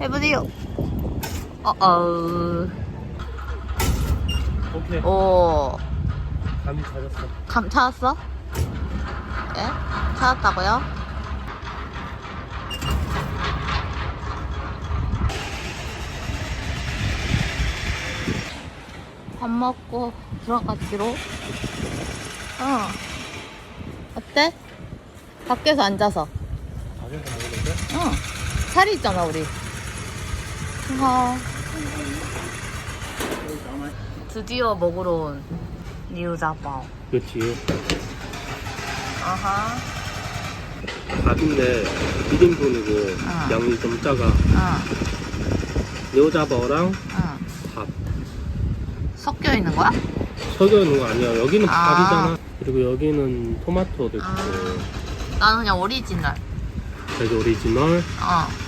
해보세요. 어어. 오케이. 오. 감이 찾았어. 감 찾았어? 예? 찾았다고요? 밥 먹고 들어가기로. 어. 어때? 밖에서 앉아서. 가게에서 먹는데? 응. 살이 있잖아, 우리. 아. 드디어 먹으러 온 니우자바오. 그렇지. 아하. 밥인데 1인분이고 아. 양이 좀 작아. 응, 여자버랑 응. 밥. 섞여 있는 거야? 섞여 있는 거 아니야. 여기는 아. 밥이잖아. 그리고 여기는 토마토도 있고 아. 나는 그냥 오리지널. 여기 오리지널. 어.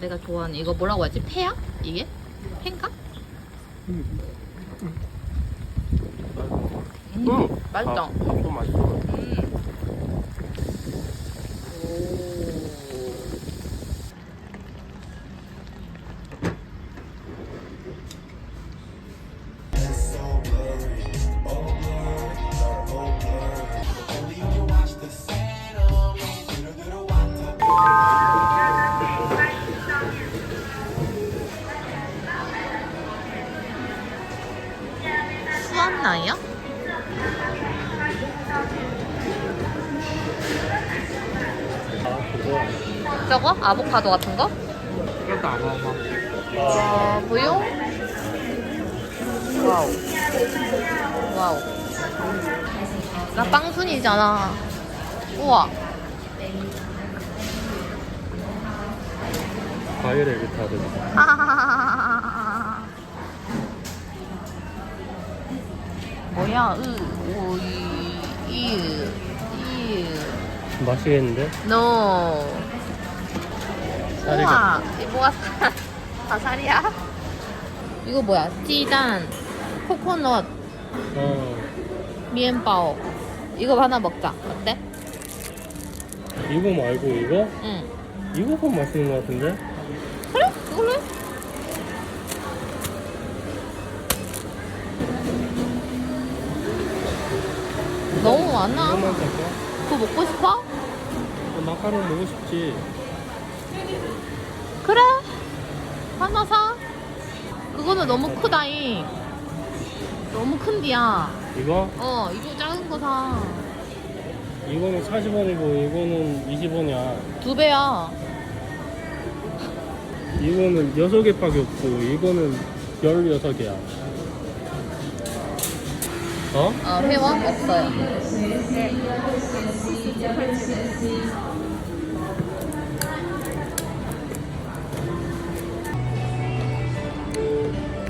내가 좋아하는 이거 뭐라고 하지? 페야? 이게? 펜가? 음. 음, 음. 맛있다. 밥, 밥도 맛있어. 음. 수 아보카도 같은 거? 그것도 안 먹어. 어, 무용? 와우. 와우. 나 빵순이잖아. 우와. 과일의 기타를. 뭐야? 으, 오이, 이, 이. 맛있겠는데? No. 우와, 이 뭐가 쌀, 다 쌀이야? 이거 뭐야? 찌단, 코코넛, 어. 미엔바오. 이거 하나 먹자. 어때? 이거 말고 이거? 응. 이거가 맛있는 것 같은데? 그래? 이걸로 해. 너무 많아. 이거만 살까? 그거 먹고 싶어? 어, 마카롱 먹고 싶지. 그래. 하나 사. 그거는 너무 크다잉. 너무 큰디야. 이거? 어, 이거 작은 거 사. 이거는 40원이고 이거는 20원이야. 두 배야. 이거는 6개밖에 없고 이거는 16개야. 어? 어, 회원 없어요.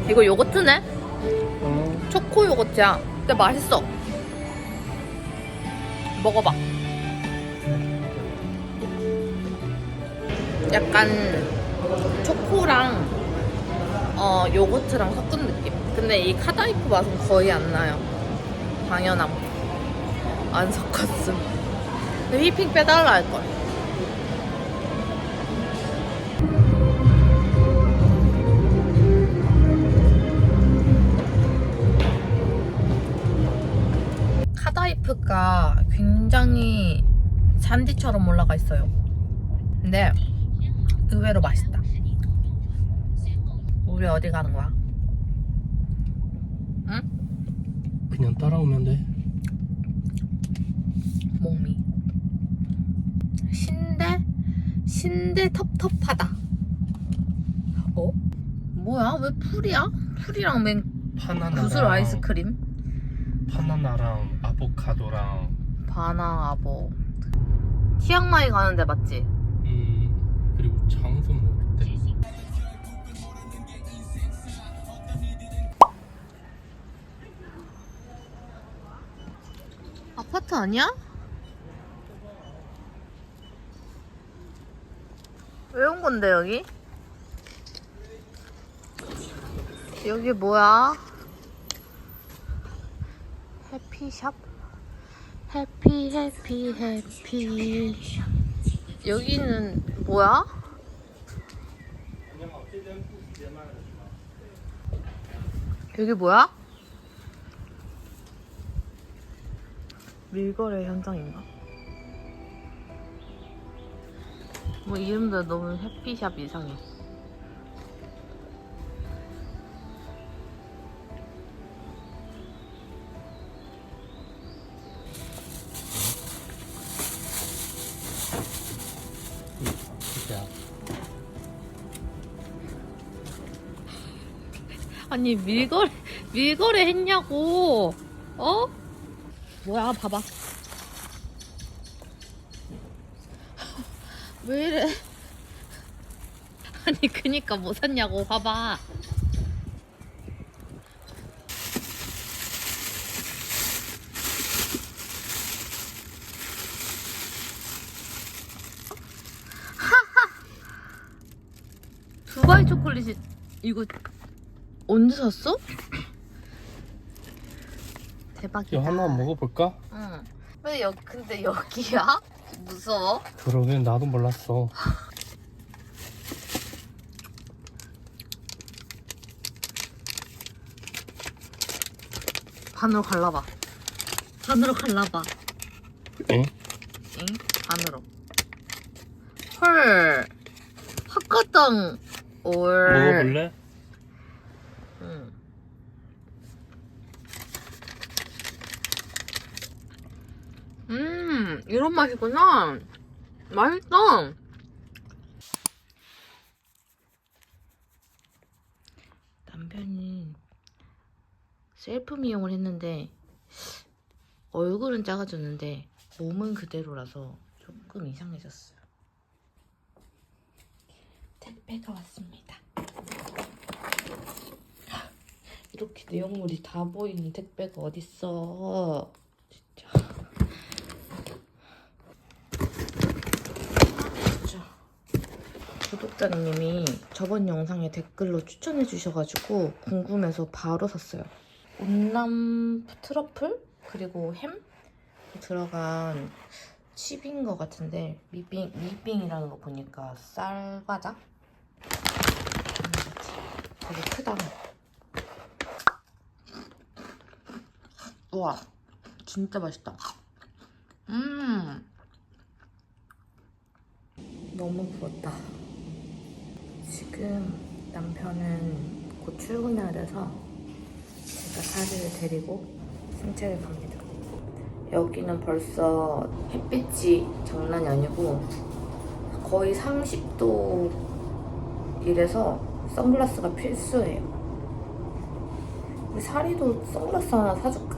이거 요거트네? 어. 초코 요거트야. 근데 맛있어. 먹어봐. 약간 초코랑 어 요거트랑 섞은 느낌. 근데 이 카다이프 맛은 거의 안 나요. 당연함. 안 섞었음. 근데 휘핑 빼달라 할 걸. 카다이프가 굉장히 잔디처럼 올라가 있어요. 근데 의외로 맛있다. 우리 어디 가는 거야? 응? 그냥 따라오면 돼. 목미. 신데 신데 텁텁하다. 어? 뭐야? 왜 풀이야? 풀이랑 맨 바나나랑 구슬 아이스크림? 바나나랑 아보카도랑 바나아보 치앙마이 가는데 맞지? 음 그리고 장소 먹을 때 아파트 아니야? 왜 온 건데 여기? 여기 뭐야? 해피샵? 해피 해피 해피 여기는 뭐야? 여기 뭐야? 밀거래 현장인가? 뭐 이름도 너무 해피샵 이상해. 아니 밀거래 밀거래 했냐고? 어? 뭐야 봐봐. 왜 이래? 아니 그니까 뭐 샀냐고 봐봐. 두바이 초콜릿이 이거 언제 샀어? 대박이다. 이거 하나 먹어볼까? 응. 왜 여기 근데 여기야? 무서워? 그러게 나도 몰랐어. 반으로 갈라봐. 반으로 갈라봐. 응? 응? 반으로. 헐. 핫가당. 올. 먹어볼래? 음, 이런 맛이구나. 맛있다. 남편이 셀프 미용을 했는데 얼굴은 작아졌는데 몸은 그대로라서 조금 이상해졌어요. 택배가 왔습니다. 이렇게 내용물이 다 보이는 택배가 어딨어 진짜 진짜 구독자님이 저번 영상에 댓글로 추천해 주셔가지고 궁금해서 바로 샀어요. 온남 트러플? 그리고 햄? 들어간 칩인 것 같은데 미빙, 미빙이라는 거 보니까 쌀 과자? 음, 되게 크다 우와 진짜 맛있다. 음. 너무 부럽다 지금 남편은 곧 출근해야 돼서 제가 사리를 데리고 산책을 갑니다 여기는 벌써 햇빛이 장난이 아니고 거의 30도 이래서 선글라스가 필수예요 우리 사리도 선글라스 하나 사줄까?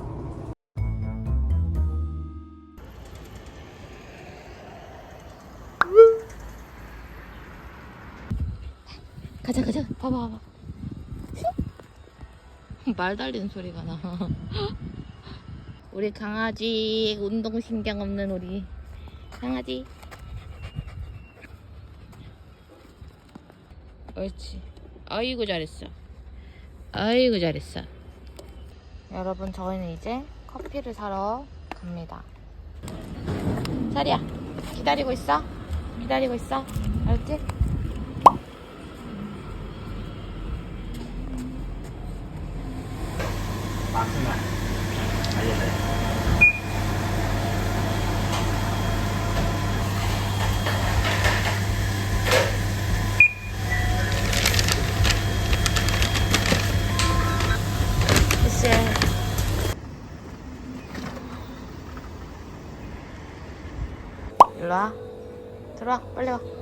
가자 가자. 봐봐 봐봐. 말 달리는 소리가 나. 우리 강아지 운동신경 없는 우리 강아지. 옳지. 아이고 잘했어. 아이고 잘했어. 여러분 저희는 이제 커피를 사러 갑니다. 사리야 기다리고 있어? 기다리고 있어? 알았지? 글쎄 일로 와. 들어와. 빨리 와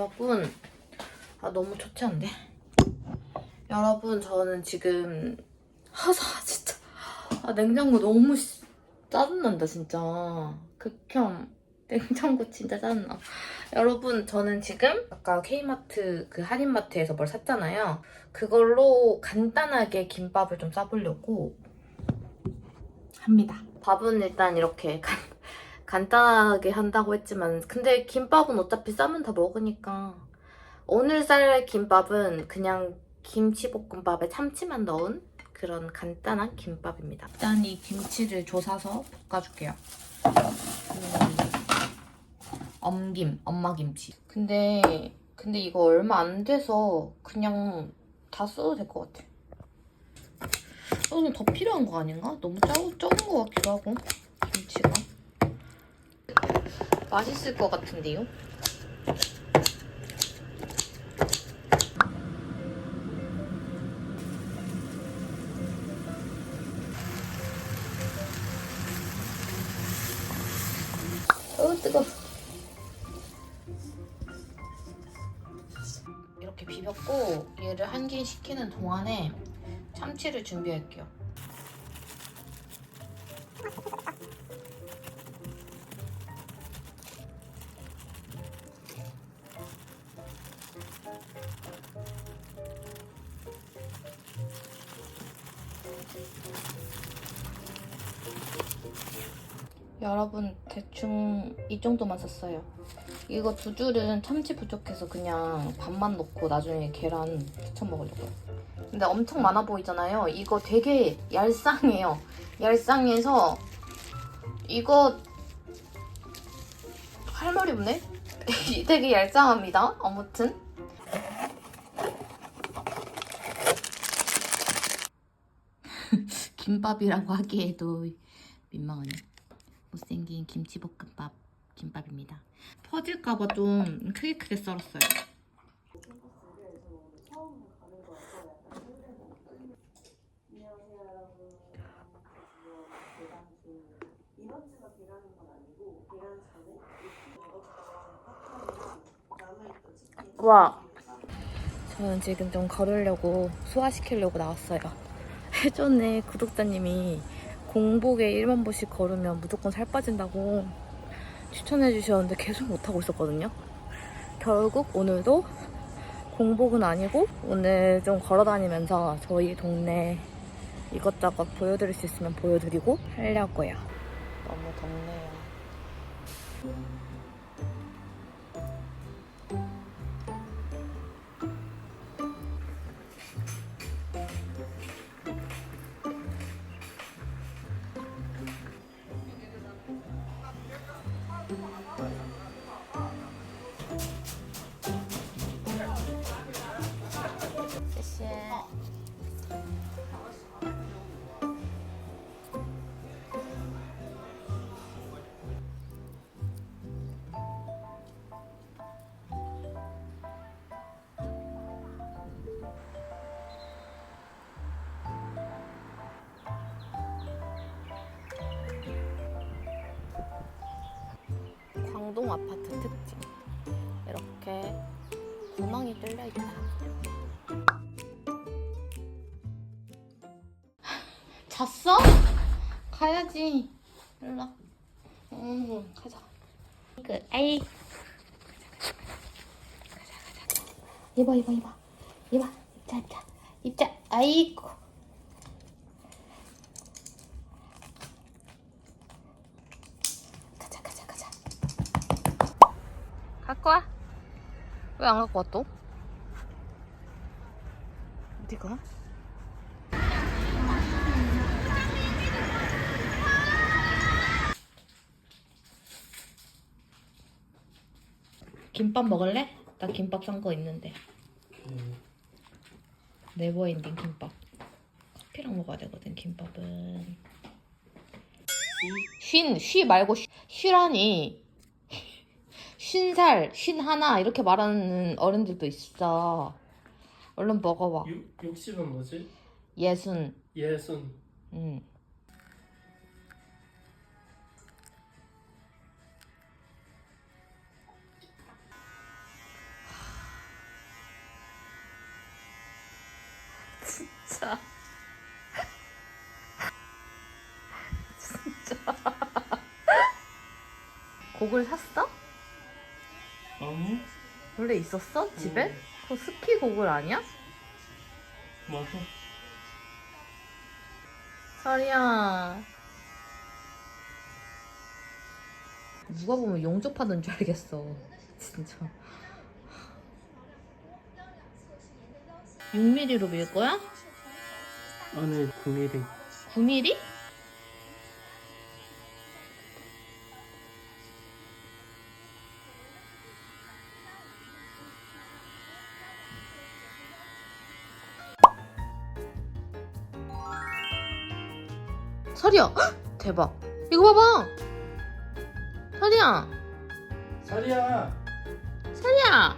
여러분. 아 너무 초췌한데? 여러분 저는 지금 하사 진짜. 아 냉장고 너무 씨- 짜증난다 진짜. 극혐. 냉장고 진짜 짜증나. 여러분 저는 지금 아까 K마트 그 할인마트에서 뭘 샀잖아요. 그걸로 간단하게 김밥을 좀 싸보려고 합니다. 밥은 일단 이렇게 간, 간단하게 한다고 했지만 근데 김밥은 어차피 싸면 다 먹으니까 오늘 쌀 김밥은 그냥 김치볶음밥에 참치만 넣은 그런 간단한 김밥입니다. 일단 이 김치를 조사서 볶아줄게요. 음, 엄김, 엄마 김치. 근데 근데 이거 얼마 안 돼서 그냥 다 써도 될 것 같아. 써도 더 필요한 거 아닌가? 너무 짜, 적은 것 같기도 하고. 맛있을 것 같은데요? 어 뜨거. 이렇게 비볐고 얘를 한긴 식히는 동안에 참치를 준비할게요. 여러분 대충 이 정도만 썼어요. 이거 두 줄은 참치 부족해서 그냥 밥만 넣고 나중에 계란 부쳐 먹으려고요. 근데 엄청 많아 보이잖아요. 이거 되게 얄쌍해요. 얄쌍해서 이거 할 말이 없네? 되게 얄쌍합니다. 아무튼 김밥이라고 하기에도 민망하네. 못생긴 김치볶음밥 김밥입니다. 퍼질까봐 좀 크게 크게 썰었어요. 와. 저는 지금 좀 걸으려고 소화시키려고 나왔어요. 해전에 구독자님이 공복에 1만 보씩 걸으면 무조건 살 빠진다고 추천해 주셨는데 계속 못하고 있었거든요. 결국 오늘도 공복은 아니고 오늘 좀 걸어 다니면서 저희 동네 이것저것 보여드릴 수 있으면 보여드리고 하려고요. 너무 덥네요. 광동 아파트 특징. 이렇게 구멍이 뚫려 있다. 잤어? 가야지. 일로. 와. 응, 가자. 그, 아이. 가자, 가자. 입어, 입어, 입어. 입어. 입자, 입자. 입자. 아이고. 가자, 가자, 가자. 갖고 와. 왜 안 갖고 와 또? 어디가? 김밥 먹을래? 나 김밥 산 거 있는데. 네버엔딩 김밥. 커피랑 먹어야 되거든 김밥은. 쉰, 쉬 말고 쉬, 쉬라니. 신살, 신하나 이렇게 말하는 어른들도 있어. 얼른 먹어봐. 60은 뭐지? 예순. 예순. 응. 진짜. 진짜. 곡을 샀어? 아니? 원래 있었어? 집에? 응. 그거 스키 곡을 아니야? 맞아. 설이야. 누가 보면 용접하는 줄 알겠어. 진짜. 6mm로 밀 거야? 안에 9mm. 9mm? 설이야! 헉! 대박! 이거 봐봐! 설이야! 자리야! 설이야!